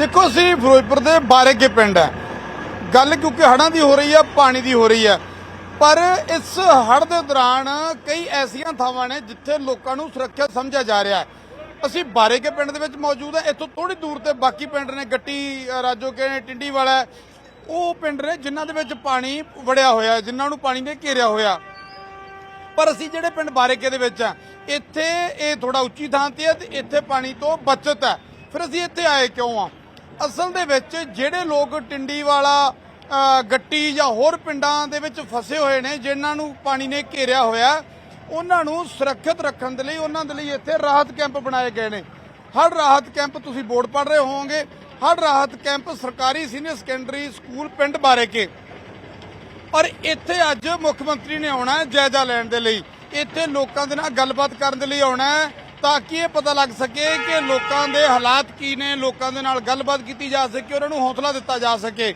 ਦੇਖੋ ਅਸੀਂ ਫਿਰੋਜ਼ਪੁਰ ਦੇ ਬਾਰੇਗੇ ਪਿੰਡ ਹੈ। ਗੱਲ ਕਿਉਂਕਿ ਹੜ੍ਹਾਂ ਦੀ ਹੋ ਰਹੀ ਹੈ ਪਾਣੀ ਦੀ ਹੋ ਰਹੀ ਹੈ। ਪਰ ਇਸ ਹੜ੍ਹ ਦੇ ਦੌਰਾਨ ਕਈ ਐਸੀਆਂ ਥਾਵਾਂ ਨੇ ਜਿੱਥੇ ਲੋਕਾਂ ਨੂੰ ਸੁਰੱਖਿਅਤ ਸਮਝਿਆ ਜਾ ਰਿਹਾ ਹੈ। ਅਸੀਂ ਬਾਰੇਕੇ ਪਿੰਡ ਦੇ ਵਿੱਚ ਮੌਜੂਦ ਹਾਂ। ਇੱਥੋਂ ਥੋੜੀ ਦੂਰ ਤੇ ਬਾਕੀ ਪਿੰਡ ਨੇ ਗੱਟੀ ਅ, ਰਾਜੋਕੇ ਨੇ ਟਿੰਡੀ ਵਾਲਾ ਉਹ ਪਿੰਡ ਨੇ ਜਿਨ੍ਹਾਂ ਦੇ ਵਿੱਚ ਪਾਣੀ ਵੜਿਆ ਹੋਇਆ ਜਿਨ੍ਹਾਂ ਨੂੰ ਪਾਣੀ ਨੇ ਘੇਰਿਆ ਹੋਇਆ। ਪਰ ਅਸੀਂ ਜਿਹੜੇ ਪਿੰਡ ਬਾਰੇਕੇ ਦੇ ਵਿੱਚ ਆ ਇੱਥੇ ਇਹ ਥੋੜਾ ਉੱਚੀ ਥਾਂ ਤੇ ਹੈ ਤੇ ਇੱਥੇ ਪਾਣੀ ਤੋਂ ਬਚਤ ਹੈ। ਫਿਰ ਅਸੀਂ ਇੱਥੇ ਆਏ ਕਿਉਂ ਆ ਅਸਲ ਦੇ ਵਿੱਚ ਜਿਹੜੇ ਲੋਕ ਟਿੰਡੀ ਵਾਲਾ ਗੱਟੀ ਜਾਂ ਹੋਰ ਪਿੰਡਾਂ ਦੇ ਵਿੱਚ ਫਸੇ ਹੋਏ ਨੇ, ਜਿਨ੍ਹਾਂ ਨੂੰ ਪਾਣੀ ਨੇ ਘੇਰਿਆ ਹੋਇਆ, ਉਹਨਾਂ ਨੂੰ ਸੁਰੱਖਿਅਤ ਰੱਖਣ ਦੇ ਲਈ, ਉਹਨਾਂ ਦੇ ਲਈ ਇੱਥੇ ਰਾਹਤ ਕੈਂਪ ਬਣਾਏ ਗਏ ਨੇ। ਹਰ ਰਾਹਤ ਕੈਂਪ ਤੁਸੀਂ ਬੋਰਡ ਪੜ੍ਹ ਰਹੇ ਹੋਵੋਗੇ, ਹਰ ਰਾਹਤ ਕੈਂਪ ਸਰਕਾਰੀ ਸੀਨੀਅਰ ਸੈਕੰਡਰੀ ਸਕੂਲ ਪਿੰਡ ਬਾਰੇ ਕੇ। ਔਰ ਇੱਥੇ ਅੱਜ ਮੁੱਖ ਮੰਤਰੀ ਨੇ ਆਉਣਾ ਹੈ ਜਾਇਜ਼ਾ ਲੈਣ ਦੇ ਲਈ। ਇੱਥੇ ਲੋਕਾਂ ਦੇ ਨਾਲ ਗੱਲਬਾਤ ਕਰਨ ਦੇ ਲਈ ਆਉਣਾ ਹੈ। ਤਾਂ ਕਿ ਇਹ ਪਤਾ ਲੱਗ ਸਕੇ ਕਿ ਲੋਕਾਂ ਦੇ ਹਾਲਾਤ ਕੀ ਨੇ, ਲੋਕਾਂ ਦੇ ਨਾਲ ਗੱਲਬਾਤ ਕੀਤੀ ਜਾ ਸਕੇ, ਉਹਨਾਂ ਨੂੰ ਹੌਸਲਾ ਦਿੱਤਾ ਜਾ ਸਕੇ।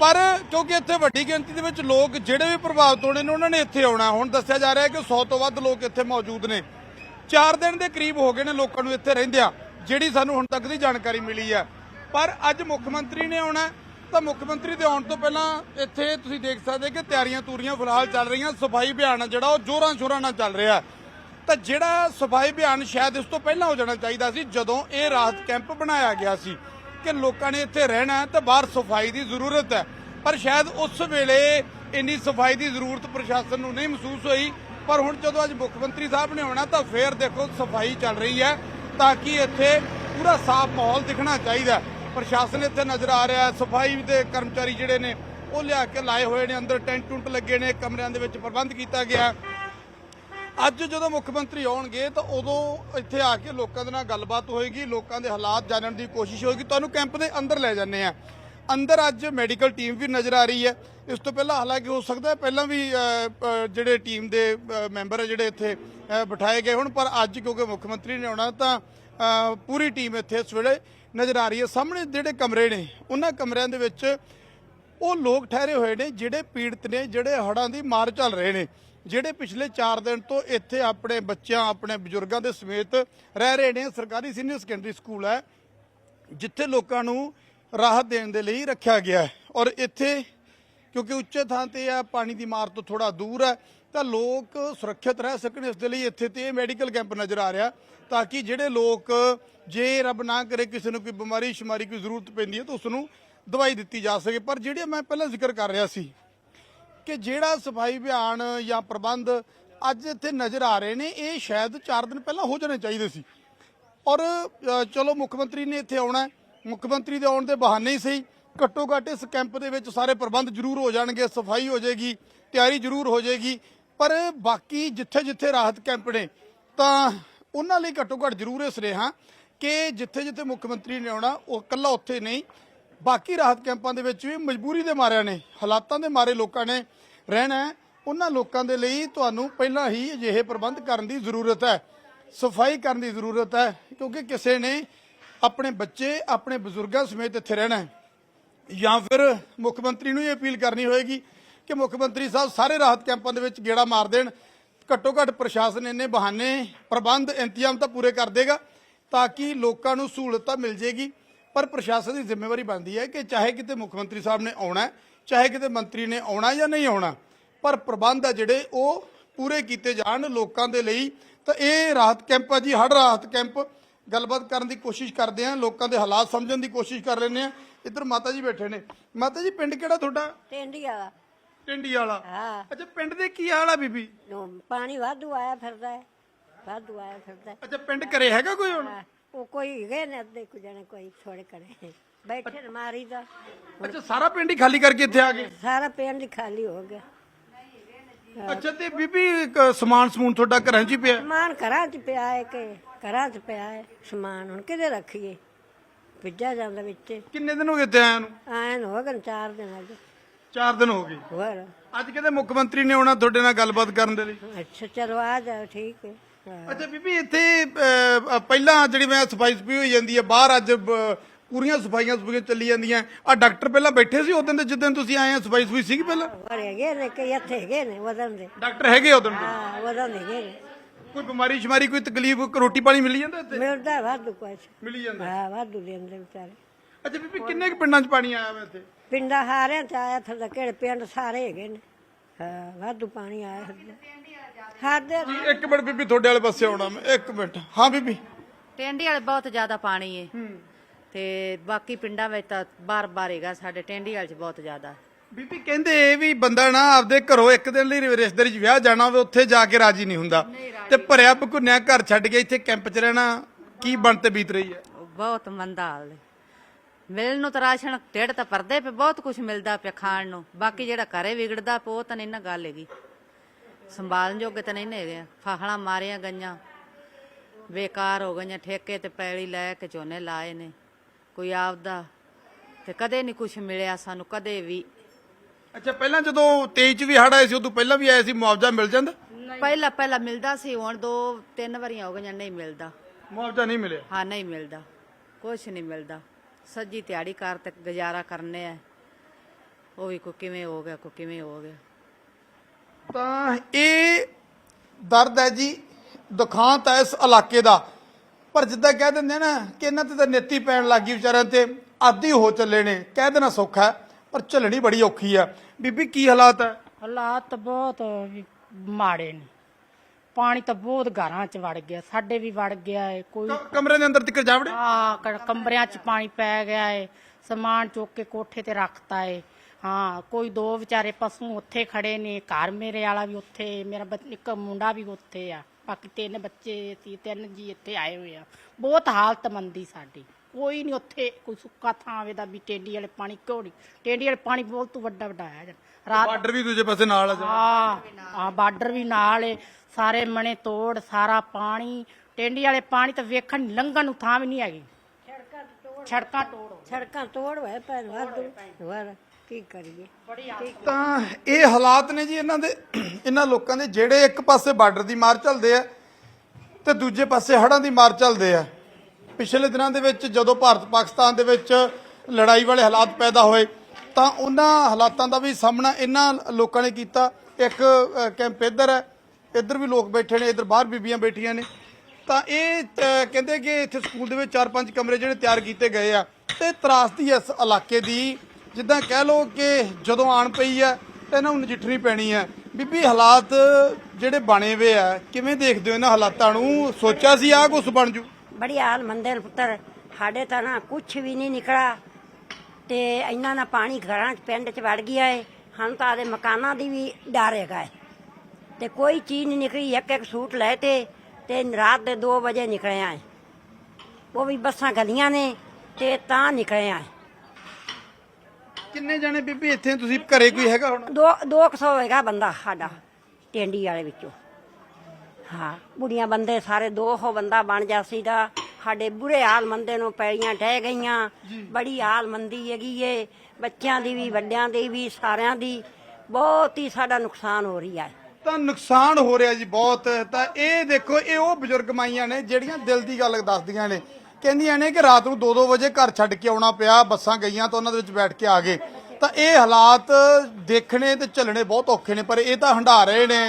ਪਰ ਕਿਉਂਕਿ ਇੱਥੇ ਵੱਡੀ ਗਿਣਤੀ ਦੇ ਵਿੱਚ ਲੋਕ ਜਿਹੜੇ ਵੀ ਪ੍ਰਭਾਵਿਤ ਹੋਣੇ ਨੇ, ਉਹਨਾਂ ਨੇ ਇੱਥੇ ਆਉਣਾ। ਹੁਣ ਦੱਸਿਆ ਜਾ ਰਿਹਾ ਹੈ ਕਿ 100 ਤੋਂ ਵੱਧ ਲੋਕ ਇੱਥੇ ਮੌਜੂਦ ਨੇ। 4 ਦਿਨ ਦੇ ਕਰੀਬ ਹੋ ਗਏ ਨੇ ਲੋਕਾਂ ਨੂੰ ਇੱਥੇ ਰਹਿੰਦਿਆਂ, ਜਿਹੜੀ ਸਾਨੂੰ ਹੁਣ ਤੱਕ ਦੀ ਜਾਣਕਾਰੀ ਮਿਲੀ ਹੈ। ਪਰ ਅੱਜ ਮੁੱਖ ਮੰਤਰੀ ਨੇ ਆਉਣਾ ਤਾਂ ਮੁੱਖ ਮੰਤਰੀ ਦੇ ਆਉਣ ਤੋਂ ਪਹਿਲਾਂ ਇੱਥੇ ਤੁਸੀਂ ਦੇਖ ਸਕਦੇ ਕਿ ਤਿਆਰੀਆਂ ਤੂਰੀਆਂ ਫਿਲਹਾਲ ਚੱਲ ਰਹੀਆਂ। ਸਫ਼ਾਈ ਅਭਿਆਨ ਆ ਜਿਹੜਾ, ਉਹ ਜੋਰਾਂ ਸ਼ੋਰਾਂ ਨਾਲ ਚੱਲ ਰਿਹਾ। ਤਾਂ ਜਿਹੜਾ ਸਫ਼ਾਈ ਅਭਿਆਨ ਸ਼ਾਇਦ ਇਸ ਤੋਂ ਪਹਿਲਾਂ ਹੋ ਜਾਣਾ ਚਾਹੀਦਾ ਸੀ, ਜਦੋਂ ਇਹ ਰਾਹਤ ਕੈਂਪ ਬਣਾਇਆ ਗਿਆ ਸੀ ਕਿ ਲੋਕਾਂ ਨੇ ਇੱਥੇ ਰਹਿਣਾ ਤਾਂ ਬਾਹਰ ਸਫ਼ਾਈ ਦੀ ਜ਼ਰੂਰਤ ਹੈ। ਪਰ ਸ਼ਾਇਦ ਉਸ ਵੇਲੇ ਇੰਨੀ ਸਫ਼ਾਈ ਦੀ ਜ਼ਰੂਰਤ ਪ੍ਰਸ਼ਾਸਨ ਨੂੰ ਨਹੀਂ ਮਹਿਸੂਸ ਹੋਈ। ਪਰ ਹੁਣ ਜਦੋਂ ਅੱਜ ਮੁੱਖ ਮੰਤਰੀ ਸਾਹਿਬ ਨੇ ਆਉਣਾ ਤਾਂ ਫੇਰ ਦੇਖੋ ਸਫ਼ਾਈ ਚੱਲ ਰਹੀ ਹੈ ਤਾਂ ਕਿ ਇੱਥੇ ਪੂਰਾ ਸਾਫ਼ ਮਾਹੌਲ ਦਿਖਣਾ ਚਾਹੀਦਾ ਪ੍ਰਸ਼ਾਸਨ ਇੱਥੇ ਨਜ਼ਰ ਆ ਰਿਹਾ ਸਫ਼ਾਈ ਦੇ ਕਰਮਚਾਰੀ ਜਿਹੜੇ ਨੇ ਉਹ ਲਿਆ ਕੇ ਲਾਏ ਹੋਏ ਨੇ, ਅੰਦਰ ਟੈਂਟ ਟੁੰਟ ਲੱਗੇ ਨੇ, ਕਮਰਿਆਂ ਦੇ ਵਿੱਚ ਪ੍ਰਬੰਧ ਕੀਤਾ ਗਿਆ ਅੱਜ ਜਦੋਂ ਮੁੱਖ ਮੰਤਰੀ ਆਉਣਗੇ ਤਾਂ ਉਦੋਂ ਇੱਥੇ ਆ ਕੇ ਲੋਕਾਂ ਦੇ ਨਾਲ ਗੱਲਬਾਤ ਹੋਏਗੀ, ਲੋਕਾਂ ਦੇ ਹਾਲਾਤ ਜਾਣਨ ਦੀ ਕੋਸ਼ਿਸ਼ ਹੋਏਗੀ। ਤੁਹਾਨੂੰ ਕੈਂਪ ਦੇ ਅੰਦਰ ਲੈ ਜਾਂਦੇ ਆ ਅੰਦਰ ਅੱਜ ਮੈਡੀਕਲ ਟੀਮ ਵੀ ਨਜ਼ਰ ਆ ਰਹੀ ਹੈ। ਇਸ ਤੋਂ ਪਹਿਲਾਂ ਹਾਲਾਂਕਿ ਹੋ ਸਕਦਾ ਹੈ ਪਹਿਲਾਂ ਵੀ ਜਿਹੜੇ ਟੀਮ ਦੇ ਮੈਂਬਰ ਜਿਹੜੇ ਇੱਥੇ ਬਿਠਾਏ ਗਏ ਹੁਣ, ਪਰ ਅੱਜ ਕਿਉਂਕਿ ਮੁੱਖ ਮੰਤਰੀ ਨੇ ਆਉਣਾ ਤਾਂ ਪੂਰੀ ਟੀਮ ਇੱਥੇ ਇਸ ਵੇਲੇ ਨਜ਼ਰ ਆ ਰਹੀ ਹੈ। ਸਾਹਮਣੇ ਜਿਹੜੇ ਕਮਰੇ ਨੇ, ਉਹਨਾਂ ਕਮਰਿਆਂ ਦੇ ਵਿੱਚ ਉਹ ਲੋਕ ਠਹਿਰੇ ਹੋਏ ਨੇ, ਜਿਹੜੇ ਪੀੜਤ ਨੇ, ਜਿਹੜੇ ਹੜ੍ਹਾਂ ਦੀ ਮਾਰ ਚੱਲ ਰਹੇ ਨੇ। ਜਿਹੜੇ ਪਿਛਲੇ 4 ਦਿਨ ਤੋਂ ਇੱਥੇ ਆਪਣੇ ਬੱਚਿਆਂ, ਆਪਣੇ ਬਜ਼ੁਰਗਾਂ ਦੇ ਸਮੇਤ ਰਹਿ ਰਹੇ ਨੇ, ਸਰਕਾਰੀ ਸੀਨੀਅਰ ਸੈਕੰਡਰੀ ਸਕੂਲ ਹੈ, ਜਿੱਥੇ ਲੋਕਾਂ ਨੂੰ ਰਾਹਤ ਦੇਣ ਦੇ ਲਈ ਰੱਖਿਆ ਗਿਆ ਹੈ। ਔਰ ਇੱਥੇ ਕਿਉਂਕਿ ਉੱਚੇ ਥਾਂ ਤੇ ਆ, ਪਾਣੀ ਦੀ ਮਾਰ ਤੋਂ ਥੋੜਾ ਦੂਰ ਹੈ, ਤਾਂ ਲੋਕ ਸੁਰੱਖਿਅਤ ਰਹਿ ਸਕਣ, ਇਸ ਦੇ ਲਈ ਇੱਥੇ ਤੇ ਮੈਡੀਕਲ ਕੈਂਪ ਨਜ਼ਰ ਆ ਰਿਹਾ, ਤਾਂ ਕਿ ਜਿਹੜੇ ਲੋਕ ਜੇ ਰੱਬ ਨਾ ਕਰੇ ਕਿਸੇ ਨੂੰ ਕੋਈ ਬਿਮਾਰੀ ਸ਼ਮਾਰੀ ਕੋਈ ਜ਼ਰੂਰਤ ਪੈਂਦੀ ਹੈ, ਤਾਂ ਉਸ ਨੂੰ ਦਵਾਈ ਦਿੱਤੀ ਜਾ ਸਕੇ। ਪਰ ਜਿਹੜੇ ਮੈਂ ਪਹਿਲਾਂ ਜ਼ਿਕਰ ਕਰ ਰਿਹਾ ਸੀ ਕਿ ਜਿਹੜਾ ਸਫ਼ਾਈ ਅਭਿਆਨ ਜਾਂ ਪ੍ਰਬੰਧ ਅੱਜ ਇੱਥੇ ਨਜ਼ਰ ਆ ਰਹੇ ਨੇ, ਇਹ ਸ਼ਾਇਦ 4 ਦਿਨ ਪਹਿਲਾਂ ਹੋ ਜਾਣੇ ਚਾਹੀਦੇ ਸੀ। ਔਰ ਚਲੋ ਮੁੱਖ ਮੰਤਰੀ ਨੇ ਇੱਥੇ ਆਉਣਾ ਮੁੱਖ ਮੰਤਰੀ ਦੇ ਆਉਣ ਦੇ ਬਹਾਨੇ ਹੀ ਸਹੀ। ਘੱਟੋ ਘੱਟ ਇਸ ਕੈਂਪ ਦੇ ਵਿੱਚ ਸਾਰੇ ਪ੍ਰਬੰਧ ਜ਼ਰੂਰ ਹੋ ਜਾਣਗੇ, ਸਫ਼ਾਈ ਹੋ ਜਾਏਗੀ, ਤਿਆਰੀ ਜ਼ਰੂਰ ਹੋ ਜਾਏਗੀ। ਪਰ ਬਾਕੀ ਜਿੱਥੇ ਜਿੱਥੇ ਰਾਹਤ ਕੈਂਪ ਨੇ, ਤਾਂ ਉਹਨਾਂ ਲਈ ਘੱਟੋ ਘੱਟ ਜ਼ਰੂਰ ਇਹ ਸੁਨੇਹਾ ਕਿ ਜਿੱਥੇ ਜਿੱਥੇ ਮੁੱਖ ਮੰਤਰੀ ਨੇ ਆਉਣਾ, ਉਹ ਇਕੱਲਾ ਉੱਥੇ ਨਹੀਂ ਬਾਕੀ ਰਾਹਤ ਕੈਂਪਾਂ ਦੇ ਵਿੱਚ ਵੀ ਮਜਬੂਰੀ ਦੇ ਮਾਰਿਆਂ ਨੇ, ਹਾਲਾਤਾਂ ਦੇ ਮਾਰੇ ਲੋਕਾਂ ਨੇ ਰਹਿਣਾ ਹੈ। ਉਹਨਾਂ ਲੋਕਾਂ ਦੇ ਲਈ ਤੁਹਾਨੂੰ ਪਹਿਲਾਂ ਹੀ ਅਜਿਹੇ ਪ੍ਰਬੰਧ ਕਰਨ ਦੀ ਜ਼ਰੂਰਤ ਹੈ, ਸਫ਼ਾਈ ਕਰਨ ਦੀ ਜ਼ਰੂਰਤ ਹੈ, ਕਿਉਂਕਿ ਕਿਸੇ ਨੇ ਆਪਣੇ ਬੱਚੇ, ਆਪਣੇ ਬਜ਼ੁਰਗਾਂ ਸਮੇਤ ਇੱਥੇ ਰਹਿਣਾ ਜਾਂ ਫਿਰ ਮੁੱਖ ਮੰਤਰੀ ਨੂੰ ਇਹ ਅਪੀਲ ਕਰਨੀ ਹੋਏਗੀ ਕਿ ਮੁੱਖ ਮੰਤਰੀ ਸਾਹਿਬ ਸਾਰੇ ਰਾਹਤ ਕੈਂਪਾਂ ਦੇ ਵਿੱਚ ਗੇੜਾ ਮਾਰ ਦੇਣ। ਘੱਟੋ ਘੱਟ ਪ੍ਰਸ਼ਾਸਨ ਇੰਨੇ ਬਹਾਨੇ, ਪ੍ਰਬੰਧ, ਇੰਤਜ਼ਾਮ ਤਾਂ ਪੂਰੇ ਕਰ ਦੇਗਾ, ਤਾਂ ਕਿ ਲੋਕਾਂ ਨੂੰ ਸਹੂਲਤ ਤਾਂ ਮਿਲ ਜੇਗੀ। ਪਰ ਪ੍ਰਸ਼ਾਸਨ ਦੀ ਜ਼ਿੰਮੇਵਾਰੀ ਬਣਦੀ ਹੈ ਕਿ ਚਾਹੇ ਕਿਤੇ ਮੁੱਖ ਮੰਤਰੀ ਸਾਹਿਬ ਨੇ ਆਉਣਾ ਚਾਹੇ ਕਿਤੇ ਮੰਤਰੀ ਨੇ ਆਉਣਾ ਜਾਂ ਨਹੀਂ ਆਉਣਾ ਪਰ ਪ੍ਰਬੰਧ ਆ ਜਿਹੜੇ ਉਹ ਪੂਰੇ ਕੀਤੇ ਜਾਣ ਲੋਕਾਂ ਦੇ ਲਈ। ਤਾਂ ਇਹ ਰਾਹਤ ਕੈਂਪ ਆ ਜੀ ਹੜ ਰਾਹਤ ਕੈਂਪ ਗੱਲਬਾਤ ਕਰਨ ਦੀ ਕੋਸ਼ਿਸ਼ ਕਰਦੇ ਆ ਲੋਕਾਂ ਦੇ ਹਾਲਾਤ ਸਮਝਣ ਦੀ ਕੋਸ਼ਿਸ਼ ਕਰ ਲੈਂਦੇ ਆ। ਇੱਧਰ ਮਾਤਾ ਜੀ ਬੈਠੇ ਨੇ। ਮਾਤਾ ਜੀ ਪਿੰਡ ਕਿਹੜਾ ਤੁਹਾਡਾ? ਟੈਂਡੀ ਵਾਲਾ। ਟਿੰਡੀ ਵਾਲਾ। ਹਾਂ। ਅੱਛਾ ਪਿੰਡ ਦੇ ਕੀ ਹਾਲ ਆ ਬੀਬੀ? ਨੂੰ ਪਾਣੀ ਵਾਧੂ ਆਇਆ ਫਿਰਦਾ ਹੈ ਵਾਧੂ ਆਇਆ ਫਿਰਦਾ ਹੈ। ਅੱਛਾ ਪਿੰਡ ਘਰੇ ਹੈਗਾ ਕੋਈ ਹੁਣ? ਉਹ ਕੋਈ ਗਏ ਨੇ ਅੱਧੇ ਕੁ ਜਣੇ ਕੋਈ ਥੋੜੇ ਕਰੇ ਬੈਠੇ ਮਾਰੀ ਦਾ। ਅੱਛਾ ਸਾਰਾ ਪਿੰਡ ਹੀ ਖਾਲੀ ਕਰਕੇ ਇੱਥੇ ਆ ਗਏ? ਸਾਰਾ ਪਿੰਡ ਹੀ ਖਾਲੀ ਹੋ ਗਿਆ। ਅੱਛਾ ਤੇ ਬੀਬੀ ਇੱਕ ਸਮਾਨ ਸਮੂਨ ਤੁਹਾਡਾ ਘਰਾਂ 'ਚ ਹੀ ਪਿਆ? ਸਮਾਨ ਘਰਾਂ 'ਚ ਪਿਆ ਹੈ ਕਿ ਘਰਾਂ 'ਚ ਪਿਆ ਹੈ ਸਮਾਨ? ਹੁਣ ਕਿਤੇ ਰੱਖੀਏ? ਭਿੱਜਾ ਜਾਂਦਾ ਵਿੱਚ। ਕਿੰਨੇ ਦਿਨ ਹੋ ਗਏ ਇੱਥੇ ਆਇਆਂ ਨੂੰ? ਆਇਨ ਹੋ ਗਏ ਚਾਰ ਦਿਨ ਅੱਜ 4 ਦਿਨ ਹੋ ਗਏ। ਹੋਰ। ਅੱਜ ਕਿਤੇ ਮੁੱਖ ਮੰਤਰੀ ਨੇ ਆਉਣਾ ਤੁਹਾਡੇ ਨਾਲ ਗੱਲਬਾਤ ਕਰਨ ਦੇ ਲਈ। ਅੱਛਾ ਚਲੋ ਆ ਜਾਓ ਠੀਕ ਹਾਂ। ਅੱਛਾ। ਬੀਬੀ ਇੱਥੇ ਅਹ, ਅਹ, ਪਹਿਲਾਂ ਜਿਹੜੀ ਮੈਂ ਸਫ਼ਾਈ ਸਫ਼ਾਈ ਹੋਈ ਜਾਂਦੀ ਹੈ ਬਾਹਰ ਅੱਜ ਪੂਰੀਆਂ ਸਫਾਈਆਂ ਸਫਾਈਆਂ ਚੱਲੀ ਜਾਂਦੀਆਂ। ਆ ਡਾਕਟਰ ਪਹਿਲਾਂ ਬੈਠੇ ਸੀ ਉਦੋਂ ਦੇ ਜਿੱਦਣ ਤੁਸੀਂ ਆਏ ਆ ਸਫ਼ਾਈ ਸਫ਼ਾਈ ਸੀਗੀ ਪਹਿਲਾਂ? ਹੋਰ ਹੈਗੇ ਨੇ ਕਈ ਇੱਥੇ ਹੈਗੇ ਨੇ ਵਦਨ ਦੇ। ਡਾਕਟਰ ਹੈਗੇ ਉਦੋਂ ਹਾਂ ਵਦਨ ਹੈਗੇ ਨੇ। ਕੋਈ ਬਿਮਾਰੀ ਸ਼ਮਾਰੀ ਕੋਈ ਤਕਲੀਫ ਕੋਈ ਰੋਟੀ ਪਾਣੀ ਮਿਲੀ ਜਾਂਦਾ ਇੱਥੇ? ਮਿਲਦਾ ਵਾਧੂ ਕੁਛ। ਮਿਲੀ ਜਾਂਦਾ ਹਾਂ? ਵਾਧੂ ਲੈਂਦੇ ਵਿਚਾਰੇ। ਅੱਛਾ ਬੀਬੀ ਕਿੰਨੇ ਕੁ ਪਿੰਡਾਂ 'ਚ ਪਾਣੀ ਆਇਆ ਵਾ ਇੱਥੇ? ਪਿੰਡਾਂ ਹਾਰਿਆਂ ਚ ਆਇਆ ਥੱਲੇ ਕਿਹੜੇ ਪਿੰਡ ਸਾਰੇ ਹੈਗੇ ਨੇ। ਹਾਂ ਵਾਧੂ ਪਾਣੀ ਆਇਆ ਸਾਡੇ ਜੀ ਇੱਕ ਮਿੰਟ ਬੀਬੀ ਤੁਹਾਡੇ ਵਾਲੇ ਪਾਸੇ ਆਉਣਾ ਮੈਂ। ਇੱਕ ਮਿੰਟ। ਹਾਂ ਬੀਬੀ। ਟੈਂਡੀ ਵਾਲੇ ਬਹੁਤ ਜ਼ਿਆਦਾ ਪਾਣੀ ਏ। ਤੇ ਬਾਕੀ ਪਿੰਡਾਂ ਵਿੱਚ ਤਾਂ ਬਾਰ-ਬਾਰ ਹੈਗਾ ਸਾਡੇ ਟੈਂਡੀ ਵਾਲੇ ਚ ਬਹੁਤ ਜ਼ਿਆਦਾ। ਬੀਬੀ ਕਹਿੰਦੇ ਇਹ ਵੀ ਬੰਦਾ ਨਾ ਆਪਦੇ ਘਰੋਂ ਇੱਕ ਦਿਨ ਲਈ ਰਿਸ਼ਤੇਦਾਰੀ 'ਚ ਵਿਆਹ ਜਾਣਾ ਹੋਵੇ ਉੱਥੇ ਜਾ ਕੇ ਰਾਜੀ ਨਹੀਂ ਹੁੰਦਾ। ਤੇ ਭਰਿਆ ਭਕੁੰਨਿਆ ਘਰ ਛੱਡ ਕੇ ਇੱਥੇ ਕੈਂਪ 'ਚ ਰਹਿਣਾ ਕੀ ਬਣ ਤੇ ਬੀਤ ਰਹੀ ਹੈ? ਬਹੁਤ ਮੰਦਾ ਹਾਲ ਏ। ਮਿਲਣ ਨੂੰ ਤਾਂ ਰਾਸ਼ਨ ਢਿੱਡ ਤਾਂ ਪਰਦੇ ਪਏ ਬਹੁਤ ਕੁਝ ਮਿਲਦਾ ਪਿਆ ਖਾਣ ਨੂੰ। ਬਾਕੀ ਜਿਹੜਾ ਘਰੇ ਵਿਗੜਦਾ ਉਹ ਤਾਂ ਨਹੀਂ ਨਾ ਗੱਲ ਹੈਗੀ। ਸੰਭਾਲਣ ਜੋਗੇ ਤਾਂ ਨਹੀਂ ਨਾ ਹੈਗੇ। ਫਾਹਣਾ ਮਾਰੀਆਂ ਗਈਆਂ ਬੇਕਾਰ ਹੋ ਗਈਆਂ ਠੇਕੇ ਤੇ ਪੈਲੀ ਲੈ ਕੇ ਝੋਨੇ ਲਾਏ ਨੇ। ਕੋਈ ਆਪਦਾ ਤੇ ਕਦੇ ਨਹੀਂ ਕੁਝ ਮਿਲਿਆ ਸਾਨੂੰ ਕਦੇ ਵੀ। ਅੱਛਾ ਪਹਿਲਾਂ ਜਦੋਂ 23 ਚ ਵੀ ਹੜ ਆਏ ਸੀ ਉਦੋਂ ਪਹਿਲਾਂ ਵੀ ਆਏ ਸੀ ਮੁਆਵਜ਼ਾ ਮਿਲ ਜਾਂਦਾ? ਪਹਿਲਾਂ ਪਹਿਲਾਂ ਮਿਲਦਾ ਸੀ ਹੁਣ ਦੋ ਤਿੰਨ ਵਾਰੀਆਂ ਹੋ ਗਈਆਂ ਨਹੀਂ ਮਿਲਦਾ। ਮੁਆਵਜ਼ਾ ਨਹੀਂ ਮਿਲਿਆ? ਹਾਂ ਨਹੀਂ ਮਿਲਦਾ। ਕੁਛ ਨਹੀਂ ਮਿਲਦਾ। ਸੱਜੀ ਤਿਆੜੀ ਕਰ ਤੇ ਗੁਜ਼ਾਰਾ ਕਰਨੇ ਆ। ਉਹ ਵੀ ਕੋ ਕਿਵੇਂ ਹੋ ਗਿਆ ਕੋ ਕਿਵੇਂ ਹੋ ਗਿਆ। ਤਾਂ ਇਹ ਦਰਦ ਹੈ ਜੀ ਦੁਖਾਂਤ ਹੈ ਇਸ ਇਲਾਕੇ ਦਾ। ਪਰ ਜਿੱਦਾਂ ਕਹਿ ਦਿੰਦੇ ਨਾ ਕਿ ਇਹਨਾਂ ਤੇ ਤਾਂ ਨੇਤੀ ਪੈਣ ਲੱਗੀ ਵਿਚਾਰਿਆਂ ਤੇ ਆਦੀ ਹੋ ਚੱਲੇ ਨੇ ਕਹਿ ਦੇਣਾ ਸੌਖਾ ਹੈ, ਪਰ ਝੱਲਣੀ ਬੜੀ ਔਖੀ ਆ। ਬੀਬੀ ਕੀ ਹਾਲਾਤ ਹੈ? ਹਾਲਾਤ ਬਹੁਤ ਮਾੜੇ ਨੇ। ਪਾਣੀ ਤਾਂ ਬਹੁਤ ਘਰਾਂ ਚ ਵੜ ਗਿਆ ਸਾਡੇ ਵੀ ਵੜ ਗਿਆ ਹੈ ਕੋਈ ਕ- ਕਮਰੇ ਦੇ ਅੰਦਰ ਤੱਕ ਜਾਵੜੇ? ਆ ਕਮਰਿਆਂ ਚ ਪਾਣੀ ਪੈ ਗਿਆ ਹੈ ਸਮਾਨ ਚੁੱਕ ਕੇ ਕੋਠੇ ਤੇ ਰੱਖਤਾ ਹੈ ਹਾਂ ਕੋਈ ਦੋ ਵਿਚਾਰੇ ਪਸ਼ੂ ਉੱਥੇ ਖੜੇ ਨੇ ਘਰ ਮੇਰੇ ਵਾਲਾ ਵੀ ਉੱਥੇ ਮੇਰਾ ਬੱਚ- ਇੱਕ ਮੁੰਡਾ ਵੀ ਉੱਥੇ ਆ। ਬਾਕੀ ਤਿੰਨ ਬੱਚੇ ਸੀ ਤਿੰਨ ਜੀ ਇੱਥੇ ਆਏ ਹੋਏ ਆ। ਬਹੁਤ ਹਾਲਤ ਮੰਦੀ ਸਾਡੀ। ਕੋਈ ਨਹੀਂ ਉੱਥੇ ਕੋਈ ਸੁੱਕਾ ਥਾਂ ਵੇ ਦਾ ਵੀ ਟੇਡੀ ਵਾਲੇ ਪਾਣੀ ਕਿਉਂ ਨਹੀਂ ਟੇਡੀ ਵਾਲੇ ਪਾਣੀ ਬਹੁਤ ਤੋਂ ਵੱਡਾ ਵੱਡਾ ਆਇਆ ਰਾਤ ਬਾਰਡਰ ਵੀ ਦੂਜੇ ਪਾਸੇ ਨਾਲ ਆ ਜੀ। ਆ ਆ ਬਾਰਡਰ ਵੀ ਨਾਲ ਏ। ਸਾਰੇ ਮਣੇ ਤੋੜ ਸਾਰਾ ਪਾਣੀ। ਟੈਂਡੀ ਵਾਲੇ ਪਾਣੀ ਤਾਂ ਵੇਖਣ ਲੰਘਣ ਨੂੰ ਥਾਂ ਵੀ ਨਹੀਂ ਹੈਗੀ। ਸੜਕਾਂ ਤੋੜ। ਸੜਕਾਂ ਤੋੜ। ਹੋਏ ਪੈ ਵਾਧੂ ਹੋਰ ਕੀ ਕਰੀਏ? ਤਾਂ ਇਹ ਹਾਲਾਤ ਨੇ ਜੀ ਇਹਨਾਂ ਦੇ ਇਹਨਾਂ ਲੋਕਾਂ ਦੇ। ਜਿਹੜੇ ਇੱਕ ਪਾਸੇ ਬਾਰਡਰ ਦੀ ਮਾਰ ਚੱਲਦੇ ਆ ਤੇ ਦੂਜੇ ਪਾਸੇ ਹੜ੍ਹਾਂ ਦੀ ਮਾਰ ਚੱਲਦੇ ਆ। ਪਿਛਲੇ ਦਿਨਾਂ ਦੇ ਵਿੱਚ ਜਦੋਂ ਭਾਰਤ ਪਾਕਿਸਤਾਨ ਦੇ ਵਿੱਚ ਲੜਾਈ ਵਾਲੇ ਹਾਲਾਤ ਪੈਦਾ ਹੋਏ, ਤਾਂ ਉਹਨਾਂ ਹਾਲਾਤਾਂ ਦਾ ਵੀ ਸਾਹਮਣਾ ਇਹਨਾਂ ਲੋਕਾਂ ਨੇ ਕੀਤਾ। ਇੱਕ ਕੈਂਪ ਇੱਧਰ ਹੈ, ਇੱਧਰ ਵੀ ਲੋਕ ਬੈਠੇ ਨੇ, ਇੱਧਰ ਬਾਹਰ ਬੀਬੀਆਂ ਬੈਠੀਆਂ ਨੇ। ਤਾਂ ਇਹ ਕਹਿੰਦੇ ਕਿ ਇੱਥੇ ਸਕੂਲ ਦੇ ਵਿੱਚ ਚਾਰ ਪੰਜ ਕਮਰੇ ਜਿਹੜੇ ਤਿਆਰ ਕੀਤੇ ਗਏ ਆ, ਤੇ ਤਰਾਸਦੀ ਇਸ ਇਲਾਕੇ ਦੀ, ਜਿੱਦਾਂ ਕਹਿ ਲਓ ਕਿ ਜਦੋਂ ਆਣ ਪਈ ਹੈ, ਤਾਂ ਇਹਨਾਂ ਨੂੰ ਨਜਿੱਠਣੀ ਪੈਣੀ ਹੈ। ਬੀਬੀ, ਹਾਲਾਤ ਜਿਹੜੇ ਬਣੇ ਹੋਏ ਆ, ਕਿਵੇਂ ਦੇਖਦੇ ਹੋ ਇਹਨਾਂ ਹਾਲਾਤਾਂ ਨੂੰ? ਸੋਚਿਆ ਸੀ ਆ ਕੁਛ ਬਣ ਜੂ? ਬੜੀ ਹਾਲ ਮੰਦੇ ਨੇ ਪੁੱਤਰ ਸਾਡੇ ਤਾਂ ਨਾ ਕੁਛ ਵੀ ਨਹੀਂ ਨਿਕਲਾ ਤੇ ਇੰਨਾ ਨਾ ਪਾਣੀ ਘਰਾਂ ਚ ਪਿੰਡ ਚ ਵੜ ਗਿਆ ਏ। ਹਨ ਤਾਂ ਆਦੇ ਮਕਾਨਾਂ ਦੀ ਵੀ ਡਰ ਹੈਗਾ ਏ। ਤੇ ਕੋਈ ਚੀਜ਼ ਨਹੀਂ ਨਿਕਲੀ ਇੱਕ ਇੱਕ ਸੂਟ ਲੈ ਤੇ ਤੇ ਰਾਤ ਦੇ 2 ਵਜੇ ਨਿਕਲਿਆ ਏ। ਉਹ ਵੀ ਬੱਸਾਂ ਗਲੀਆਂ ਨੇ ਤੇ ਤਾਂ ਨਿਕਲਿਆ ਏ। ਕਿੰਨੇ ਜਾਣੇ ਬੀਬੀ ਇੱਥੇ ਤੁਸੀਂ ਘਰੇ ਕੋਈ ਹੈਗਾ ਹੁਣ? ਦੋ 200 ਹੈਗਾ ਬੰਦਾ ਸਾਡਾ ਟੈਂਡੀ ਵਾਲੇ ਵਿੱਚੋਂ। ਹਾਂ। ਬੁੜੀਆਂ ਬੰਦੇ ਸਾਰੇ 200 ਬੰਦਾ ਬਣ ਜਾ ਸੀਦਾ ਸਾਡੇ ਬੁਰੇ ਹਾਲ ਮੰਦੇ ਨੂੰ ਪੈੜੀਆਂ ਟਹਿ ਗਈਆਂ। ਬੜੀ ਹਾਲ ਮੰਦੀ ਹੈਗੀ ਏ। ਬੱਚਿਆਂ ਦੀ ਵੀ ਵੱਡਿਆਂ ਦੀ ਵੀ ਸਾਰਿਆਂ ਦੀ। ਬਹੁਤ ਹੀ ਸਾਡਾ ਨੁਕਸਾਨ ਹੋ ਰਹੀ ਹੈ ਤਾਂ ਨੁਕਸਾਨ ਹੋ ਰਿਹਾ ਜੀ ਬਹੁਤ। ਤਾਂ ਇਹ ਦੇਖੋ ਇਹ ਉਹ ਬਜ਼ੁਰਗ ਮਾਈਆਂ ਨੇ ਜਿਹੜੀਆਂ ਦਿਲ ਦੀ ਗੱਲ ਦੱਸਦੀਆਂ ਨੇ। ਕਹਿੰਦੀਆਂ ਨੇ ਕਿ ਰਾਤ ਨੂੰ 2-2 ਵਜੇ ਘਰ ਛੱਡ ਕੇ ਆਉਣਾ ਪਿਆ। ਬੱਸਾਂ ਗਈਆਂ ਤਾਂ ਉਹਨਾਂ ਦੇ ਵਿੱਚ ਬੈਠ ਕੇ ਆ ਗਏ। ਤਾਂ ਇਹ ਹਾਲਾਤ ਦੇਖਣੇ ਤੇ ਚੱਲਣੇ ਬਹੁਤ ਔਖੇ ਨੇ ਪਰ ਇਹ ਤਾਂ ਹੰਢਾ ਰਹੇ ਨੇ।